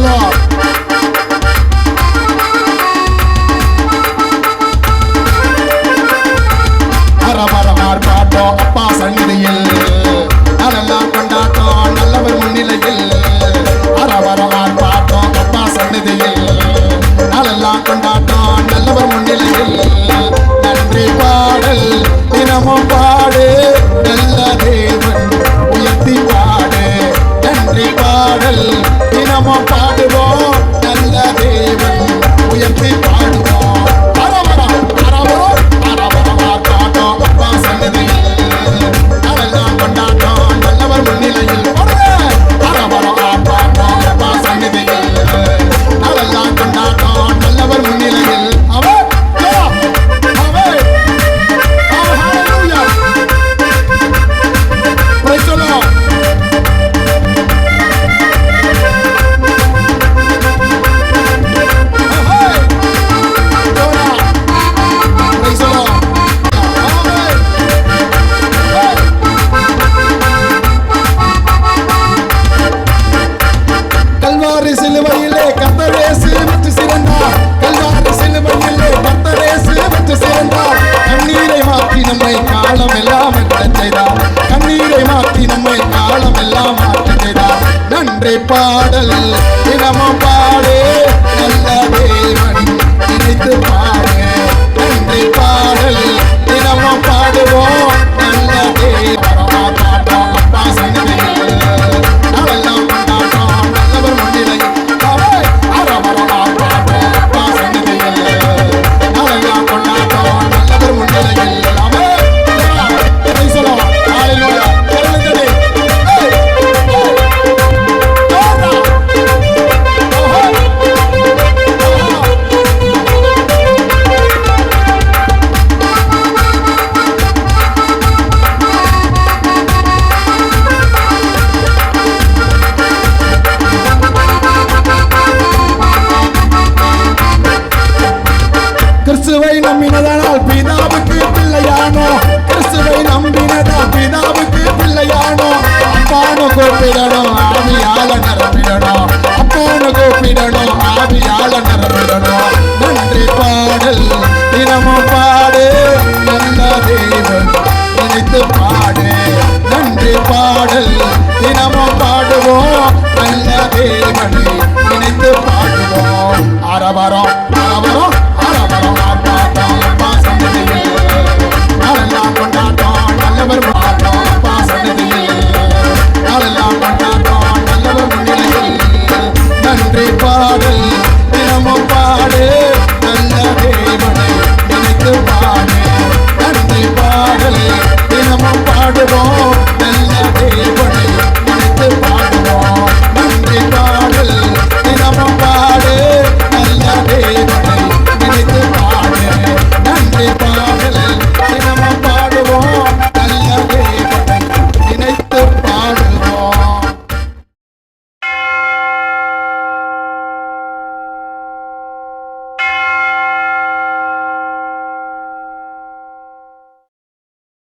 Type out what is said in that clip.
பார்க்கலாம் அறவரம் ஆர்ப்பாட்டம் அப்பா சந்நிதியில் அதெல்லாம் கொண்டாட்டம் நல்லவர் முன்னிலையில் அறவரம் ஆர்ப்பாட்டம் அப்பா சந்நிதியில் அதெல்லாம் கொண்டாட்டம் நல்லவர் முன்னிலையில் நன்றி பாடல் தினமும் பாடு நல்ல தேவன் உயர்த்தி பாடு நன்றி பாடல் தினமும் பாடுவோம் பாடல் தினமும் பாடு. கிறிஸ்துவை நம்பினதனால் பிதாவுக்கு பிள்ளையானோ கிறிஸ்துவை நம்பினதா பிதாவுக்கு பிள்ளையானோ அப்பானு கூப்பிடணும் ஆவியால நிரம்பிடணும். அப்பானு கூப்பிடணும் ஆவியால நிரம்பிடணும். நன்றி பாடல் தினமும் பாடு நல்ல தேவன் நினைத்து பாடு. நன்றி பாடல் தினமும் பாடுவோம் நல்ல தேவனை நினைத்து பாடுவோம். அரவரம்